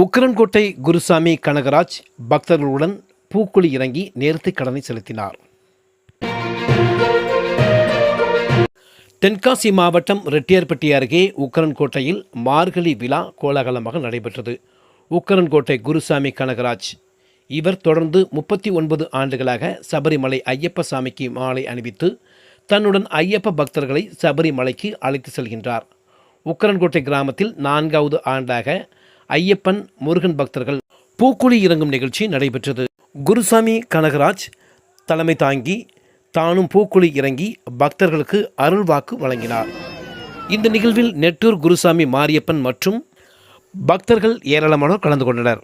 உக்கரன்கோட்டை குருசாமி கனகராஜ் பக்தர்களுடன் பூக்குழி இறங்கி நேர்த்திக் கடனை செலுத்தினார். தென்காசி மாவட்டம் ரெட்டியார்பட்டி அருகே உக்கரன்கோட்டையில் மார்கழி விழா கோலாகலமாக நடைபெற்றது. உக்கரன்கோட்டை குருசாமி கனகராஜ் இவர் தொடர்ந்து முப்பத்தி ஒன்பது ஆண்டுகளாக சபரிமலை ஐயப்ப சாமிக்கு மாலை அணிவித்து தன்னுடன் ஐயப்ப பக்தர்களை சபரிமலைக்கு அழைத்து செல்கின்றார். உக்கரன்கோட்டை கிராமத்தில் நான்காவது ஆண்டாக ஐயப்பன் முருகன் பக்தர்கள். பூக்குழி இறங்கும் நிகழ்ச்சி நடைபெற்றது. குருசாமி கனகராஜ் தலைமை தாங்கி தானும் பூக்குழி இறங்கி பக்தர்களுக்கு அருள்வாக்கு வழங்கினார். இந்த நிகழ்வில் நெட்டூர் குருசாமி மாரியப்பன் மற்றும் பக்தர்கள் ஏராளமானோர் கலந்து கொண்டனர்.